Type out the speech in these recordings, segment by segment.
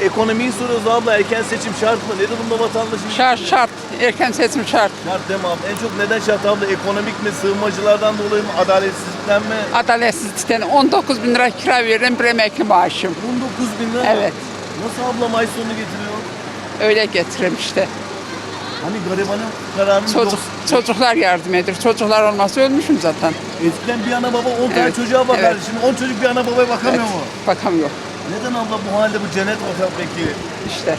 Ekonomiyi soruyoruz abla. Erken seçim şart mı? Ne durumda vatandaşın? Şart şart. Erken seçim şart. Şart mi abla? En çok neden şart abla? Ekonomik mi? Sığınmacılardan dolayı mı? Adaletsizlikten mi? Adaletsizlikten 19 bin lira kira veririm bir emekli maaşım. 19 bin lira. Evet. Nasıl ablam ay sonunu getiriyor? Öyle getireyim işte. Hani garibanın kararını Çocuk, yok. çocuklar yardım ediyor. Çocuklar olmazsa ölmüşüm zaten. Eskiden bir ana baba 10 tane Evet, çocuğa bakardı. evet. Şimdi 10 çocuk bir ana babaya bakamıyor mu? Bakamıyor Neden abla bu halde bu cennet vatan peki? işte.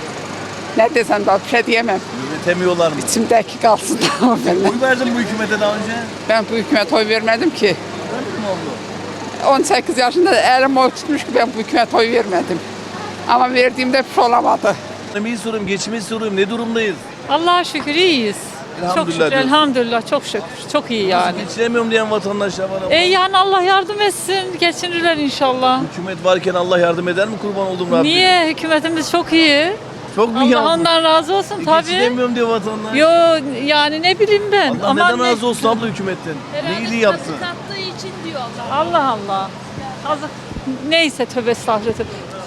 Ne desem daha bir şey diyemem. Yönetemiyorlar mı? İçimdeki kalsın ama ben. Oy verdin bu hükümete daha önce. Ben bu hükümete oy vermedim ki. Verdin mi abla? 18 yaşında elim oy tutmuş ki ben bu hükümete oy vermedim. Ama verdiğimde bir şey olamadı. Ekonomiyi soruyorum, geçimi soruyorum. Ne durumdayız? Allah'a şükür iyiyiz. Çok şükür, diyorsun. elhamdülillah çok şükür. Çok iyi yani. Geçinemiyorum diyen vatandaşlar var ama. E yani Allah yardım etsin, geçinirler inşallah. Hükümet varken Allah yardım eder mi kurban oldum Rabbim? Niye? Hükümetimiz çok iyi. Çok mu iyi Allah abla? ondan razı olsun E, tabii. Geçinemiyorum diyor vatandaş. Yo yani ne bileyim ben. Allah Aman neden ne- razı olsun abla hükümetten? Ne iyiliği yaptı? için diyorlar. Allah Allah. Azık- Neyse tövbe estağfurullah.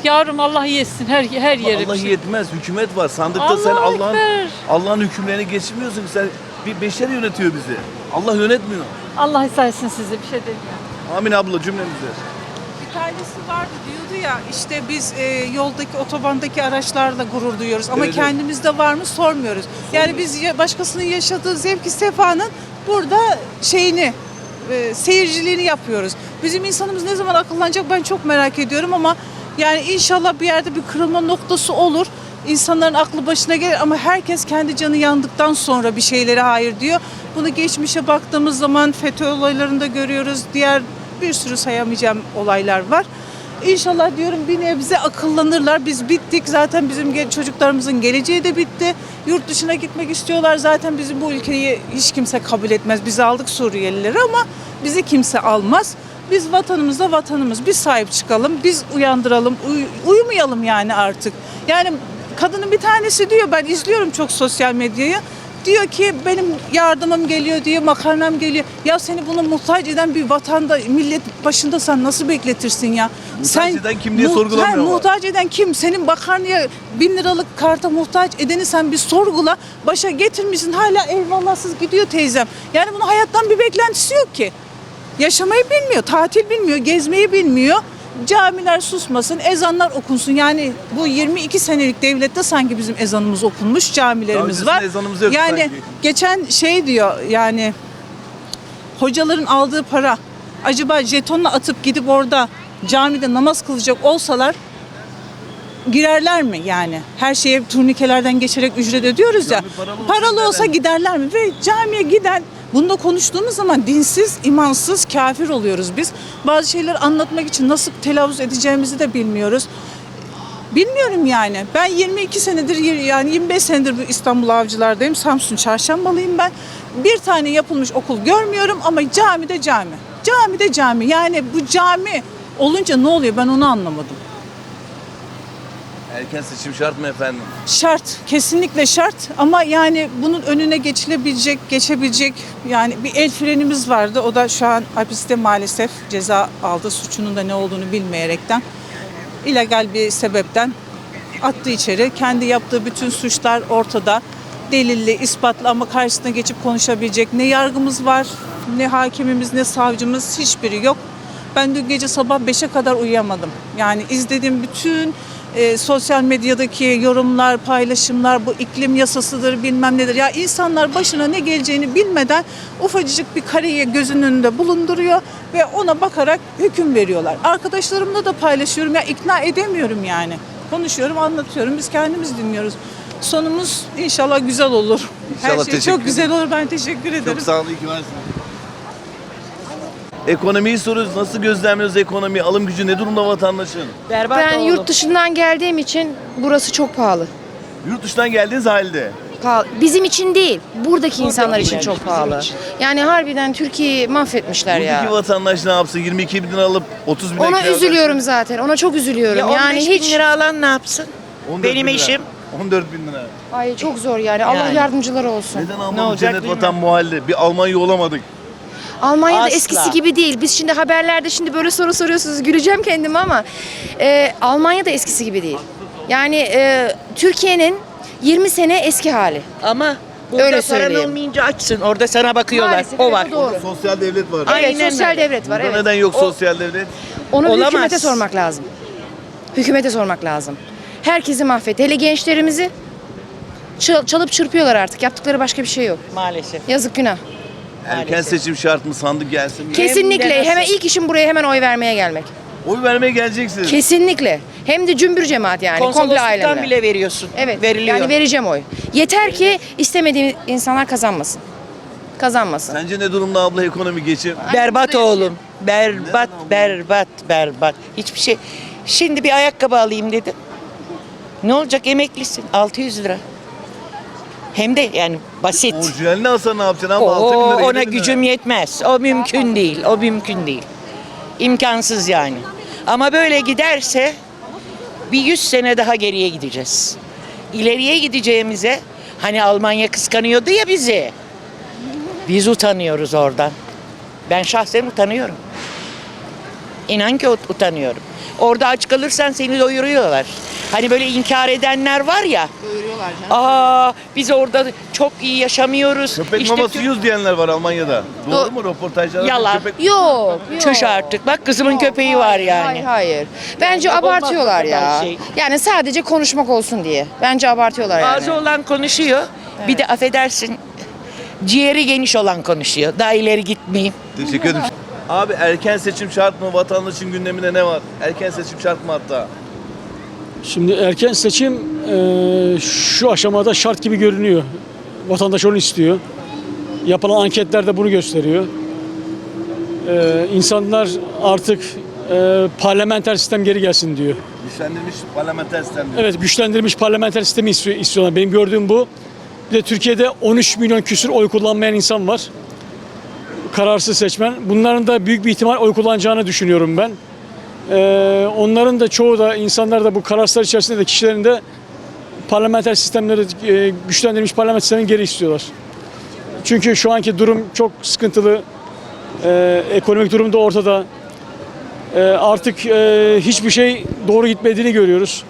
Yavrum Allah yesin her her yeri. Allah yetmez. Hükümet var. Sandıkta Allah sen Allah'ın Ekber. Allah'ın hükümlerini geçirmiyorsun. Sen bir beşer yönetiyor bizi. Allah yönetmiyor. Allah etsin sizi bir şey demiyorum. Amin abla cümlemize. Bir tanesi vardı diyordu ya işte biz e, yoldaki otobandaki araçlarla gurur duyuyoruz ama Evet, evet. kendimizde var mı sormuyoruz. Yani biz ya- başkasının yaşadığı zevki sefanın burada şeyini e, seyirciliğini yapıyoruz. Bizim insanımız ne zaman akıllanacak ben çok merak ediyorum ama yani inşallah bir yerde bir kırılma noktası olur. İnsanların aklı başına gelir ama herkes kendi canı yandıktan sonra bir şeylere hayır diyor. Bunu geçmişe baktığımız zaman FETÖ olaylarında görüyoruz. Diğer bir sürü sayamayacağım olaylar var. İnşallah diyorum bir nebze akıllanırlar. Biz bittik. Zaten bizim çocuklarımızın geleceği de bitti. Yurt dışına gitmek istiyorlar. Zaten bizim bu ülkeyi hiç kimse kabul etmez. Biz aldık Suriyelileri ama bizi kimse almaz. Biz vatanımıza vatanımız. Biz sahip çıkalım. Biz uyandıralım. uy- uyumayalım yani artık. Yani kadının bir tanesi diyor ben izliyorum çok sosyal medyayı. Diyor ki benim yardımım geliyor diye makarnam geliyor. Ya seni bunu muhtaç eden bir vatanda millet başında sen nasıl bekletirsin ya? Muhtaç eden kim diye Muhta- sorgulamıyorlar. Muhtaç eden kim? Senin makarnaya bin liralık karta muhtaç edeni sen bir sorgula. Başa getirmişsin hala eyvallahsız gidiyor teyzem. Yani bunun hayattan bir beklentisi yok ki. Yaşamayı bilmiyor, tatil bilmiyor, gezmeyi bilmiyor. Camiler susmasın, ezanlar okunsun. Yani bu 22 senelik devlette sanki bizim ezanımız okunmuş, camilerimiz Daha var. ezanımız yoktu yani sanki. geçen şey diyor yani hocaların aldığı para acaba jetonla atıp gidip orada camide namaz kılacak olsalar girerler mi yani? Her şeye turnikelerden geçerek ücret ödüyoruz ya. Cami paralı olsa Paralı olsa giderler mi? Ve camiye giden Bunda konuştuğumuz zaman dinsiz, imansız, kafir oluyoruz biz. Bazı şeyleri anlatmak için nasıl telaffuz edeceğimizi de bilmiyoruz. Bilmiyorum yani. Ben 22 senedir yani 25 senedir bu İstanbul Avcılar'dayım. Samsun Çarşambalıyım ben. Bir tane yapılmış okul görmüyorum ama cami de cami. Cami de cami. Yani bu cami olunca ne oluyor ben onu anlamadım. Erken seçim şart mı efendim? Şart, kesinlikle şart ama yani bunun önüne geçilebilecek, geçebilecek yani bir el frenimiz vardı. O da şu an hapiste maalesef ceza aldı suçunun da ne olduğunu bilmeyerekten. illegal bir sebepten attı içeri. Kendi yaptığı bütün suçlar ortada. Delilli, ispatlı ama karşısına geçip konuşabilecek ne yargımız var, ne hakimimiz, ne savcımız hiçbiri yok. Ben dün gece sabah 5'e kadar uyuyamadım. Yani izlediğim bütün e, sosyal medyadaki yorumlar, paylaşımlar, bu iklim yasasıdır bilmem nedir. Ya insanlar başına ne geleceğini bilmeden ufacık bir kareyi gözünün önünde bulunduruyor ve ona bakarak hüküm veriyorlar. Arkadaşlarımla da paylaşıyorum ya ikna edemiyorum yani. Konuşuyorum, anlatıyorum. Biz kendimiz dinliyoruz. Sonumuz inşallah güzel olur. İnşallah, Her şey çok güzel olur. Ben teşekkür ederim. Çok sağ olun, iyi ki varsınız. Ekonomiyi soruyoruz. Nasıl gözlemliyoruz ekonomiyi? Alım gücü ne durumda vatandaşın? Ben yurt dışından geldiğim için burası çok pahalı. Yurt dışından geldiğiniz halde. Pahalı. Bizim için değil, buradaki insanlar için çok pahalı. Yani harbiden Türkiye'yi mahvetmişler Buradaki ya. vatandaş ne yapsın? 22 bin lira alıp 30 bin Ona üzülüyorum zaten. Ona çok üzülüyorum. Ya 15 yani bin hiç lira alan ne yapsın? Benim eşim. 14 bin lira. ay çok zor yani. Allah Yani. yardımcıları olsun. Neden Ne Almanya olacak cennet bilmem. vatan bu halde? Bir Almanya olamadık. Almanya'da Asla. eskisi gibi değil. Biz şimdi haberlerde şimdi böyle soru soruyorsunuz. Güleceğim kendime ama e, Almanya'da eskisi gibi değil. Yani e, Türkiye'nin 20 sene eski hali. Ama burada Öyle paran söyleyeyim. olmayınca açsın. Orada sana bakıyorlar. Maalesef, o evet, var. doğru. Sosyal devlet var. Ay- Evet, Aynen sosyal öyle. devlet var. Burada Evet. neden yok sosyal devlet? Onu Olamaz. hükümete sormak lazım. Hükümete sormak lazım. Herkesi mahvetti. Hele gençlerimizi çal- çalıp çırpıyorlar artık. Yaptıkları başka bir şey yok. Maalesef. Yazık günah. Erken Maalesef. seçim şart mı? Sandık gelsin mi? Kesinlikle. Hemen ilk işim buraya hemen oy vermeye gelmek. Oy vermeye geleceksiniz. Kesinlikle. Hem de cümbür cemaat yani. Komple Konsolosluktan ailemle. bile veriyorsun. Evet. Veriliyor. Yani vereceğim oy. Yeter ki istemediğim insanlar kazanmasın. Kazanmasın. Sence ne durumda abla ekonomi geçim? Berbat oğlum. Berbat, berbat, berbat. Hiçbir şey. Şimdi bir ayakkabı alayım dedim. Ne olacak emeklisin? 600 lira. Hem de yani basit. Orijinalini alsan ne yapacaksın ama Oo, 6 bin lira. yedi ona bin lira. gücüm yetmez. O mümkün değil. O mümkün değil. İmkansız yani. Ama böyle giderse bir 100 sene daha geriye gideceğiz. İleriye gideceğimize hani Almanya kıskanıyordu ya bizi. Biz utanıyoruz oradan. Ben şahsen utanıyorum. İnan ki ut- utanıyorum. Orada aç kalırsan seni doyuruyorlar. Hani böyle inkar edenler var ya. Doyuruyorlar canım. Aa biz orada çok iyi yaşamıyoruz. Köpek İşte maması Türk- yiyoruz diyenler var Almanya'da. Doğru Do- mu röportajlarda? Yalan. Köpek... Yok. yok. Çüş artık. Bak kızımın Yok, köpeği var hayır, yani. Hayır hayır. Bence Yani olmaz abartıyorlar bu kadar ya. şey. Yani sadece konuşmak olsun diye. Bence abartıyorlar yani. Ağzı olan konuşuyor. Bir de affedersin ciğeri geniş olan konuşuyor. Daha ileri gitmeyeyim. Teşekkür ederim. Abi erken seçim şart mı? Vatandaşın gündeminde ne var? Erken seçim şart mı hatta? Şimdi erken seçim e, şu aşamada şart gibi görünüyor. Vatandaş onu istiyor. Yapılan anketler de bunu gösteriyor. E, insanlar artık e, parlamenter sistem geri gelsin diyor. Güçlendirilmiş parlamenter sistem diyor. Evet güçlendirilmiş parlamenter sistemi istiyor, istiyorlar. Benim gördüğüm bu. Bir de Türkiye'de 13 milyon küsür oy kullanmayan insan var. Kararsız seçmen. Bunların da büyük bir ihtimal oy kullanacağını düşünüyorum ben. Ee, onların da çoğu da insanlar da bu kararsızlar içerisinde de kişilerin de parlamenter sistemleri e, güçlendirilmiş parlamenter sistemini geri istiyorlar. Çünkü şu anki durum çok sıkıntılı. Ee, ekonomik durum da ortada. Ee, artık e, hiçbir şey doğru gitmediğini görüyoruz.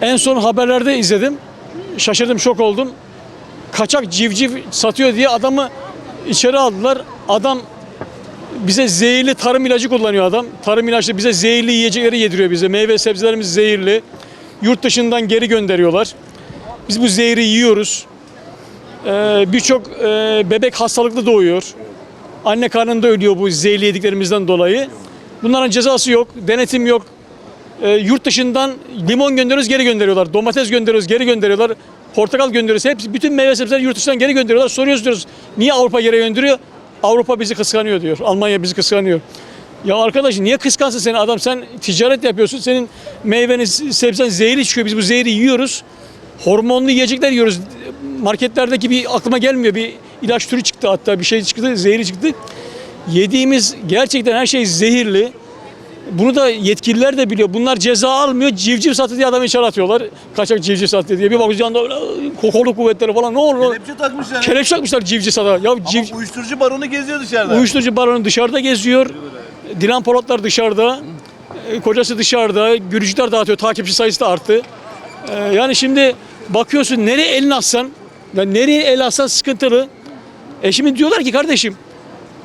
En son haberlerde izledim. Şaşırdım, şok oldum. Kaçak civciv satıyor diye adamı içeri aldılar. Adam bize zehirli tarım ilacı kullanıyor adam. Tarım ilaçlı bize zehirli yiyecekleri yediriyor bize. Meyve sebzelerimiz zehirli. Yurt dışından geri gönderiyorlar. Biz bu zehri yiyoruz. Ee, Birçok e, bebek hastalıklı doğuyor. Anne karnında ölüyor bu zehirli yediklerimizden dolayı. Bunların cezası yok, denetim yok. E, yurt dışından limon gönderiyoruz geri gönderiyorlar. Domates gönderiyoruz geri gönderiyorlar. Portakal gönderiyoruz. Hepsi bütün meyve sebzeleri yurt dışından geri gönderiyorlar. Soruyoruz diyoruz. Niye Avrupa geri gönderiyor? Avrupa bizi kıskanıyor diyor. Almanya bizi kıskanıyor. Ya arkadaş niye kıskansın seni adam? Sen ticaret yapıyorsun. Senin meyvenin, sebzen zehri çıkıyor. Biz bu zehri yiyoruz. Hormonlu yiyecekler yiyoruz. Marketlerdeki bir aklıma gelmiyor. Bir ilaç türü çıktı hatta bir şey çıktı. Zehri çıktı. Yediğimiz gerçekten her şey zehirli. Bunu da yetkililer de biliyor. Bunlar ceza almıyor. Civciv satı diye adamı içeri atıyorlar. Kaçak civciv satı diye. Bir bakıyoruz yanında öyle kokolu kuvvetleri falan. Ne olur? Kelepçe takmışlar. Kelepçe takmışlar civciv sata. Ya Ama civ, uyuşturucu baronu geziyor dışarıda. uyuşturucu baronu dışarıda geziyor. Dilan Polatlar dışarıda. E, Kocası dışarıda. Gürcüler dağıtıyor. Takipçi sayısı da arttı. E, Yani şimdi bakıyorsun nereye elini atsan, ya nereye el atsan sıkıntılı. E şimdi diyorlar ki kardeşim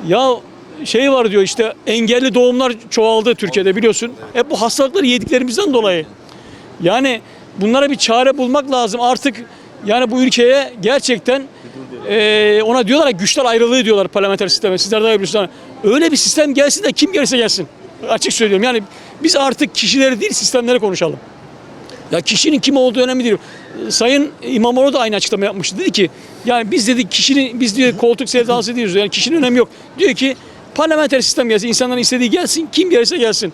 ya şey var diyor işte engelli doğumlar çoğaldı Türkiye'de biliyorsun. Hep bu hastalıkları yediklerimizden dolayı. Yani bunlara bir çare bulmak lazım. Artık yani bu ülkeye gerçekten eee, ona diyorlar ya güçler ayrılığı diyorlar parlamenter sisteme. Sizler daha iyi. Öyle bir sistem gelsin de kim gelirse gelsin. Açık söylüyorum. Yani biz artık kişileri değil sistemleri konuşalım. Ya kişinin kim olduğu önemli değil. Sayın İmamoğlu da aynı açıklama yapmıştı. Dedi ki yani biz dedi kişinin biz diyor koltuk sevdalısı değiliz. Yani kişinin önemi yok. Diyor ki parlamenter sistem gelsin. insanların istediği gelsin. Kim gelirse gelsin.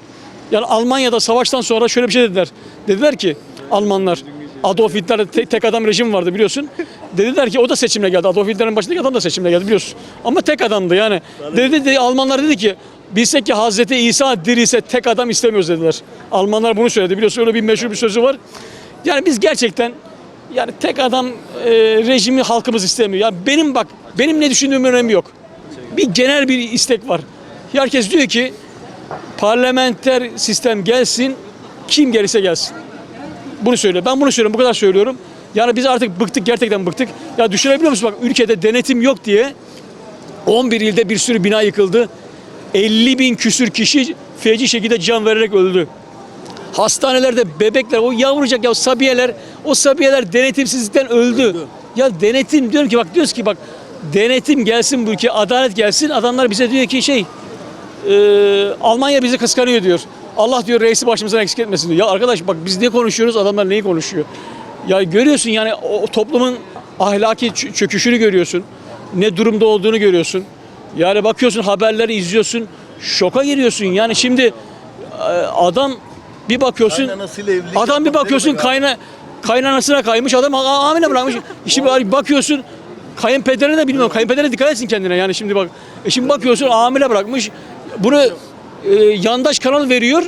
Yani Almanya'da savaştan sonra şöyle bir şey dediler. Dediler ki Almanlar Adolf Hitler'de tek, tek adam rejim vardı biliyorsun. Dediler ki o da seçimle geldi. Adolf Hitler'in başındaki adam da seçimle geldi biliyorsun. Ama tek adamdı yani. Dedi, dedi Almanlar dedi ki bilsek ki Hazreti İsa diriyse tek adam istemiyoruz dediler. Almanlar bunu söyledi biliyorsun öyle bir meşhur bir sözü var. Yani biz gerçekten yani tek adam e, rejimi halkımız istemiyor. Ya benim bak benim ne düşündüğümün önemi yok. Bir genel bir istek var. Herkes diyor ki parlamenter sistem gelsin kim gelirse gelsin. bunu söylüyor. Ben bunu söylüyorum. Bu kadar söylüyorum. Yani biz artık bıktık. Gerçekten bıktık. Ya düşünebiliyor musun? Bak ülkede denetim yok diye 11 ilde bir sürü bina yıkıldı. 50 bin küsür kişi feci şekilde can vererek öldü. Hastanelerde bebekler, o yavrucak ya sabiyeler, o sabiyeler denetimsizlikten öldü. Ya denetim diyorum ki bak diyoruz ki bak denetim gelsin bu ülkeye, adalet gelsin. Adamlar bize diyor ki şey e, Almanya bizi kıskanıyor diyor. Allah diyor reisi başımızdan eksik etmesin diyor. Ya arkadaş bak biz ne konuşuyoruz adamlar neyi konuşuyor? Ya görüyorsun yani o, toplumun ahlaki çöküşünü görüyorsun. Ne durumda olduğunu görüyorsun. Yani bakıyorsun haberleri izliyorsun. Şoka giriyorsun. Yani şimdi e, adam bir bakıyorsun adam bir bakıyorsun kayna kaynanasına kaymış adam hamile bırakmış. Şimdi bakıyorsun kayınpederine de bilmiyorum. Kayınpedere dikkat etsin kendine yani şimdi bak. E şimdi bakıyorsun hamile bırakmış. Bunu e, yandaş kanal veriyor.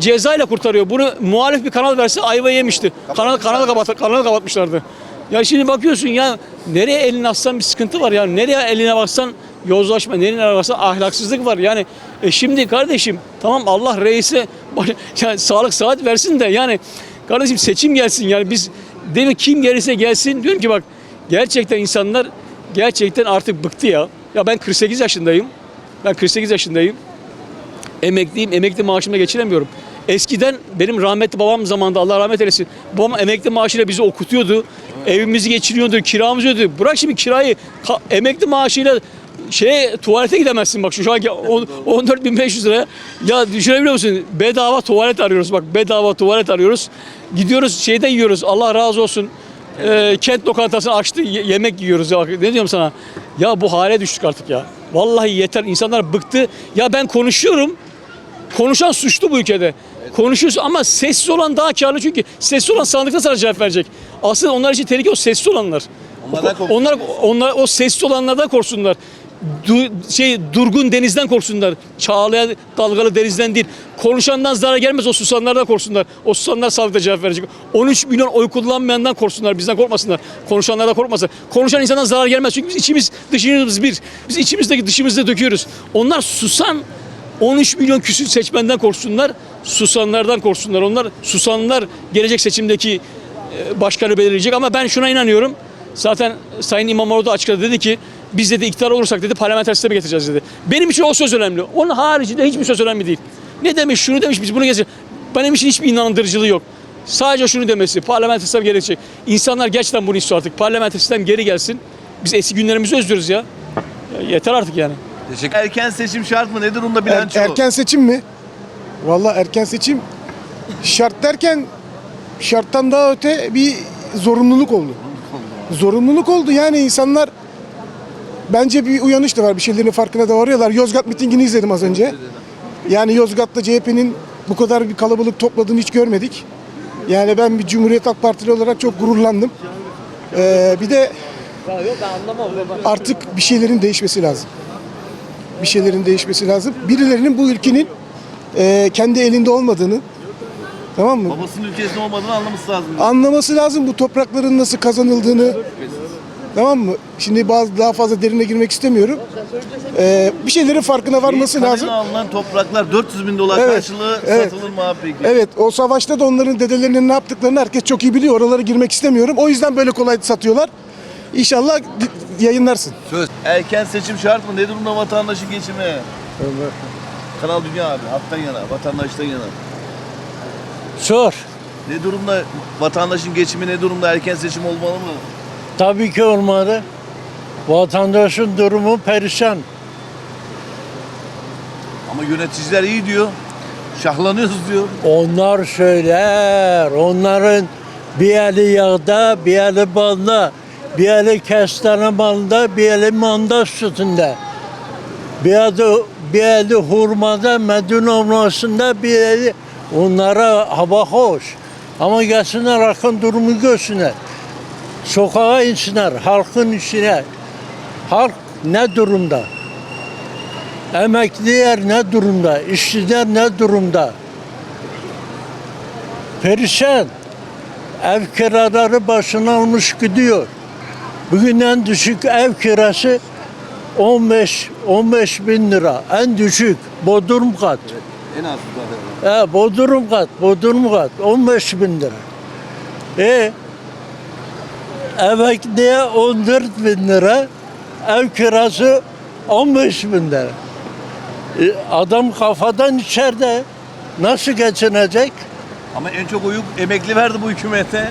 Cezayla kurtarıyor. Bunu muhalif bir kanal verse ayva yemişti. Kanal kanal kapat kanalı kapatmışlardı. Ya şimdi bakıyorsun ya nereye elini atsan bir sıkıntı var ya. Nereye eline baksan yozlaşma, nereye baksan ahlaksızlık var. Yani e şimdi kardeşim tamam Allah reise yani sağlık saat versin de yani kardeşim seçim gelsin yani biz değil mi kim gelirse gelsin diyorum ki bak gerçekten insanlar gerçekten artık bıktı ya. Ya ben 48 yaşındayım. Ben 48 yaşındayım. Emekliyim. Emekli maaşımla geçiremiyorum. Eskiden benim rahmetli babam zamanında Allah rahmet eylesin. Babam emekli maaşıyla bizi okutuyordu. Evimizi geçiriyordu, kiramızı ödüyordu. Bırak şimdi kirayı emekli maaşıyla şey tuvalete gidemezsin bak şu anki on- 14.500 liraya. Ya düşünebiliyor musun? Bedava tuvalet arıyoruz bak bedava tuvalet arıyoruz. Gidiyoruz şeyden yiyoruz Allah razı olsun. Ee, kent lokantasını açtı ye- yemek yiyoruz ya. Bak, Ne diyorum sana? Ya bu hale düştük artık ya. Vallahi yeter insanlar bıktı. Ya ben konuşuyorum. Konuşan suçlu bu ülkede. Konuşuyorsun ama sessiz olan daha karlı çünkü sessiz olan sandıkta sana cevap verecek. Aslında onlar için tehlike o sessiz olanlar. Onlardan korksun. onlar onlar o sessiz olanlardan korksunlar. Du- şey durgun denizden korksunlar. Çağlayan dalgalı denizden değil. Konuşandan zarar gelmez o susanlardan korksunlar. O susanlar sağlıkta cevap verecek. 13 milyon oy kullanmayandan korksunlar. Bizden korkmasınlar. Konuşanlardan korkmasın. Konuşan insandan zarar gelmez. Çünkü biz içimiz dışımız bir. Biz içimizdeki dışımızda döküyoruz. Onlar susan 13 milyon küsür seçmenden korksunlar. Susanlardan korksunlar. Onlar susanlar gelecek seçimdeki e, başkanı belirleyecek ama ben şuna inanıyorum. Zaten Sayın İmamoğlu da açıkladı dedi ki biz dedi iktidar olursak dedi parlamenter sisteme getireceğiz dedi. Benim için o söz önemli. Onun haricinde hiçbir söz önemli değil. Ne demiş şunu demiş biz bunu getireceğiz. Benim için hiçbir inandırıcılığı yok. Sadece şunu demesi parlamenter sistem gerekecek. İnsanlar gerçekten bunu istiyor artık. Parlamenter sistem geri gelsin. Biz eski günlerimizi özlüyoruz ya. ya yeter artık yani. Teşekkür Erken seçim şart mı? Ne durumda Er- bilanço? erken seçim mi? Vallahi erken seçim şart derken şarttan daha öte bir zorunluluk oldu. Zorunluluk oldu yani insanlar bence bir uyanış da var. Bir şeylerin farkına da varıyorlar. Yozgat mitingini izledim az önce. Yani Yozgat'ta CHP'nin bu kadar bir kalabalık topladığını hiç görmedik. Yani ben bir Cumhuriyet Halk Partili olarak çok gururlandım. Ee, bir de artık bir şeylerin değişmesi lazım. Bir şeylerin değişmesi lazım. Birilerinin bu ülkenin e, kendi elinde olmadığını tamam mı? Babasının ülkesinde olmadığını anlaması lazım. Anlaması lazım bu toprakların nasıl kazanıldığını. Tamam mı? Şimdi bazı daha fazla derine girmek istemiyorum. Ee, bir şeylerin farkına varması Kanına lazım. alınan topraklar 400 bin dolar Evet, karşılığı evet. satılır mı abi peki? Evet o savaşta da onların dedelerinin ne yaptıklarını herkes çok iyi biliyor. Oralara girmek istemiyorum. O yüzden böyle kolay satıyorlar. İnşallah di- yayınlarsın. Söz. Erken seçim şart mı? Ne durumda vatandaşın geçimi? Kanal Dünya abi. Halktan yana, vatandaştan yana. Sor. Ne durumda vatandaşın geçimi ne durumda? Erken seçim olmalı mı? Tabii ki olmalı. Vatandaşın durumu perişan. Ama yöneticiler iyi diyor. Şahlanıyoruz diyor. Onlar söyler. Onların bir eli yağda, bir eli balda, bir eli kestane balında, bir eli manda sütünde. Bir eli, bir eli hurmada, Medine olmasında, bir eli onlara hava hoş. Ama gelsinler halkın durumu görsünler. Sokağa insinler, halkın içine. Halk ne durumda? Emekliler ne durumda? İşçiler ne durumda? Perişan. Ev kiraları başına almış gidiyor. Bugün en düşük ev kirası 15 15 bin lira. En düşük. Bodrum kat. En az zaten. He, Bodrum kat, Bodrum kat. 15 bin lira. E emekliye 14 bin lira, ev kirası 15 bin lira. E, adam kafadan içeride nasıl geçinecek? Ama en çok oyu emekli verdi bu hükümete.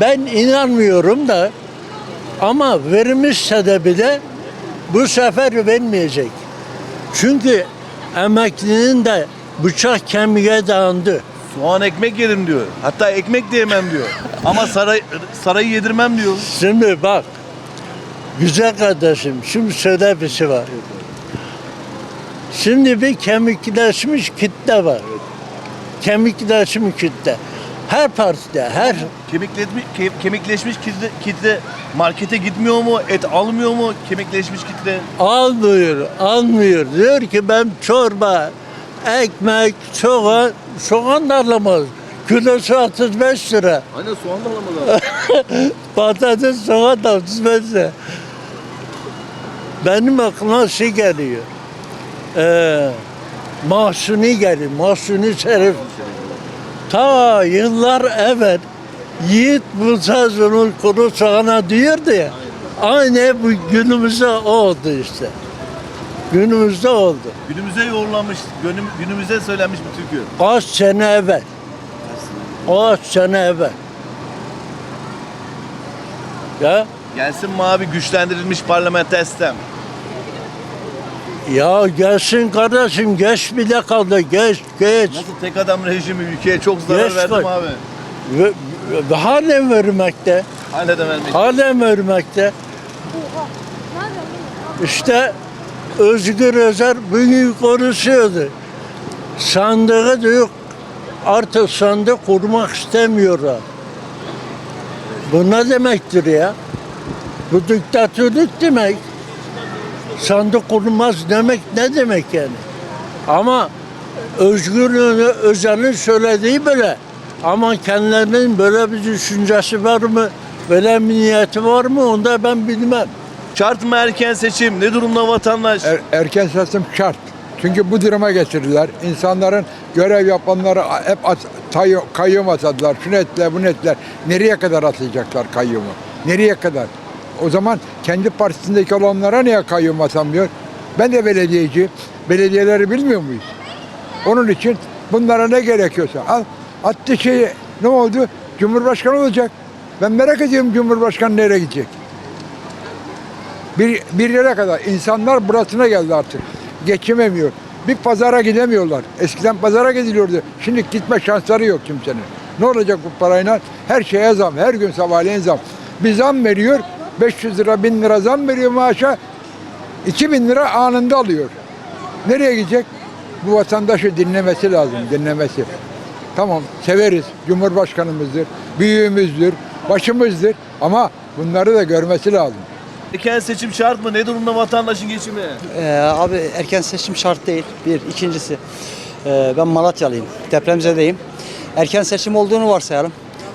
Ben inanmıyorum da ama verilmişse de bile bu sefer vermeyecek. Çünkü emeklinin de bıçak kemiğe dayandı. Soğan ekmek yerim diyor. Hatta ekmek de yemem diyor. Ama saray, sarayı yedirmem diyor. Şimdi bak, güzel kardeşim, şimdi söyle bir şey var. Şimdi bir kemikleşmiş kitle var. Kemikleşmiş kitle. Her partide, her Kemikleşmiş, ke- kemikleşmiş kitle, kitle markete gitmiyor mu? Et almıyor mu? Kemikleşmiş kitle. almıyor, almıyor. Diyor ki ben çorba, ekmek, soğan, soğan da alamaz. Kilosu 35 lira. Aynen soğan da alamadı. Patates soğan da 35 lira. Benim aklıma şey geliyor. Ee, Mahsuni geliyor. Mahsuni Şerif. Ta yıllar evvel Yiğit Musa Zunul kuru soğana diyordu ya. Aynı bu günümüzde o oldu işte. Günümüzde oldu. Günümüze yoğurlanmış, günüm, günümüze söylenmiş bir türkü. Kaç sene evvel. Kaç sene evvel. Ya Gelsin mi abi güçlendirilmiş parlamenter sistem? Ya gelsin kardeşim geç bile kaldı geç geç. Nasıl tek adam rejimi ülkeye çok zarar Yes, verdim bak. abi. Ve, ve halen vermekte. Hala da vermek. Halen vermekte. İşte Özgür Özer bugün konuşuyordu. Sandığı diyor artık sandık kurmak istemiyorlar. Bu ne demektir ya? Bu diktatörlük demek. Sandık kurulmaz demek ne demek yani? Ama Özgür Özel'in söylediği böyle. Ama kendilerinin böyle bir düşüncesi var mı? Böyle bir niyeti var mı? Onu da ben bilmem. Şart mı erken seçim? Ne durumda vatandaş? Er- erken seçim şart. Çünkü bu duruma getirdiler. İnsanların görev yapanları hep at, tay- kayyum atadılar. Şunu ettiler, bunu ettiler. Nereye kadar atayacaklar kayyumu? Nereye kadar? O zaman kendi partisindeki olanlara niye kayyum atamıyor? Ben de belediyeci. Belediyeleri bilmiyor muyuz? Onun için bunlara ne gerekiyorsa al. Attı şeyi ne oldu? Cumhurbaşkanı olacak. Ben merak ediyorum Cumhurbaşkanı nereye gidecek? Bir, bir yere kadar insanlar burasına geldi artık. Geçinemiyor. Bir pazara gidemiyorlar. Eskiden pazara gidiliyordu. Şimdi gitme şansları yok kimsenin. Ne olacak bu parayla? Her şeye zam. Her gün sabahleyin zam. Bir zam veriyor. 500 lira, 1000 lira zam veriyor maaşa. 2000 lira anında alıyor. Nereye gidecek? Bu vatandaşı dinlemesi lazım. Dinlemesi. Tamam severiz. Cumhurbaşkanımızdır. Büyüğümüzdür. Başımızdır. Ama bunları da görmesi lazım. Erken seçim şart mı? Ne durumda vatandaşın geçimi? Ee, abi erken seçim şart değil. Bir. ikincisi e, ben Malatyalıyım. Depremzedeyim. Erken seçim olduğunu varsayalım.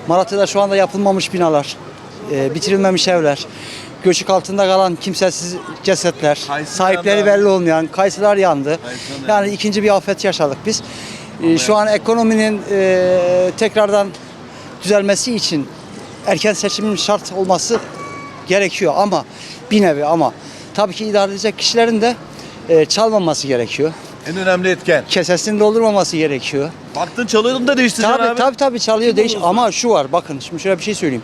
Malatya'da şu anda yapılmamış binalar, e, bitirilmemiş evler, göçük altında kalan kimsesiz cesetler, Kayısılar sahipleri yandı. belli olmayan kayısılar yandı. Kayısılar Yani ikinci bir afet yaşadık biz. E, şu an ekonominin e, tekrardan düzelmesi için erken seçimin şart olması gerekiyor ama bir nevi ama tabii ki idare edecek kişilerin de e, çalmaması gerekiyor. En önemli etken. Kesesini doldurmaması gerekiyor. Baktın çalıyordun da değiştireceksin Tabii abi. tabii tabii çalıyor değiş ama şu var bakın şimdi şöyle bir şey söyleyeyim.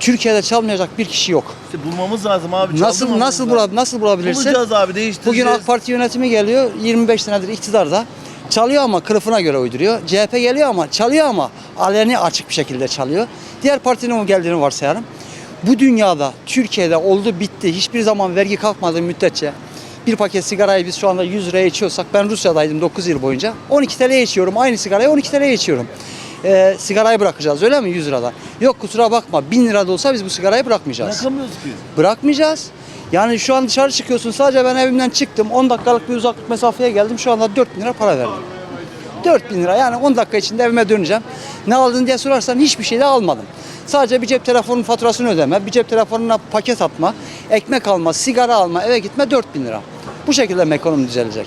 Türkiye'de çalmayacak bir kişi yok. İşte bulmamız lazım abi. Nasıl nasıl lazım. bula, nasıl bulabilirsin? Bulacağız abi değiştireceğiz. Bugün AK Parti yönetimi geliyor 25 senedir iktidarda. Çalıyor ama kılıfına göre uyduruyor. CHP geliyor ama çalıyor ama aleni açık bir şekilde çalıyor. Diğer partinin geldiğini varsayalım. Bu dünyada Türkiye'de oldu bitti. Hiçbir zaman vergi kalkmadığı müddetçe bir paket sigarayı biz şu anda 100 liraya içiyorsak ben Rusya'daydım 9 yıl boyunca 12 TL'ye içiyorum. Aynı sigarayı 12 TL'ye içiyorum. Ee, sigarayı bırakacağız öyle mi 100 liradan? Yok kusura bakma 1000 lirada olsa biz bu sigarayı bırakmayacağız. Bırakamıyoruz ki. Bırakmayacağız. Yani şu an dışarı çıkıyorsun sadece ben evimden çıktım 10 dakikalık bir uzaklık mesafeye geldim şu anda 4000 lira para verdim. 4000 lira yani 10 dakika içinde evime döneceğim. Ne aldın diye sorarsan hiçbir şey de almadım. Sadece bir cep telefonunun faturasını ödeme, bir cep telefonuna paket atma, ekmek alma, sigara alma, eve gitme 4000 lira. Bu şekilde mi ekonomi düzelecek?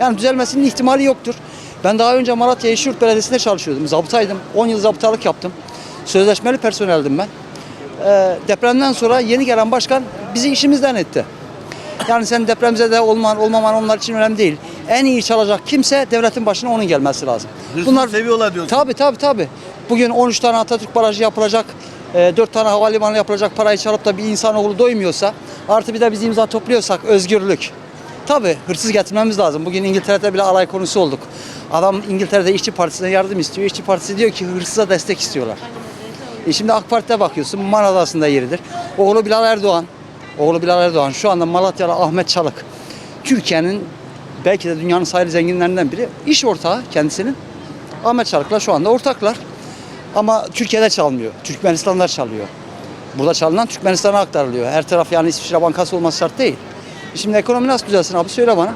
Yani düzelmesinin ihtimali yoktur. Ben daha önce Malatya Yeşilyurt Belediyesi'nde çalışıyordum. Zabıtaydım. 10 yıl zabıtalık yaptım. Sözleşmeli personeldim ben. Ee, depremden sonra yeni gelen başkan bizi işimizden etti. Yani sen depremize olman olmaman onlar için önemli değil. En iyi çalacak kimse devletin başına onun gelmesi lazım. Hırsızı seviyorlar diyorsun. Tabii tabii tabii. Bugün 13 tane Atatürk Barajı yapılacak, 4 tane havalimanı yapılacak parayı çalıp da bir insanoğlu doymuyorsa, artı bir de biz imza topluyorsak özgürlük. Tabii hırsız getirmemiz lazım. Bugün İngiltere'de bile alay konusu olduk. Adam İngiltere'de işçi partisine yardım istiyor. İşçi partisi diyor ki hırsıza destek istiyorlar. E şimdi AK Parti'de bakıyorsun Man Adası'nda yeridir. Oğlu Bilal Erdoğan, oğlu Bilal Erdoğan şu anda Malatyalı Ahmet Çalık. Türkiye'nin belki de dünyanın sayılı zenginlerinden biri. İş ortağı kendisinin. Ahmet Çalık'la şu anda ortaklar. Ama Türkiye'de çalmıyor. Türkmenistan'da çalıyor. Burada çalınan Türkmenistan'a aktarılıyor. Her taraf yani İsviçre Bankası olması şart değil. Şimdi ekonomi nasıl düzelsin abi söyle bana.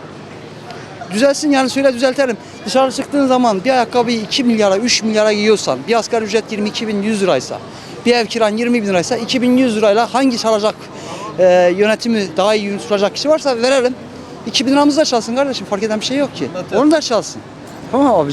Düzelsin yani söyle düzeltelim. Dışarı çıktığın zaman bir ayakkabıyı 2 milyara 3 milyara giyiyorsan bir asgari ücret 22 bin 100 liraysa bir ev kiran 20 bin liraysa 2100 lirayla hangi çalacak e, yönetimi daha iyi yürütecek kişi varsa verelim. 2000 liramız da çalsın kardeşim fark eden bir şey yok ki. Onu da çalsın. Tamam abi.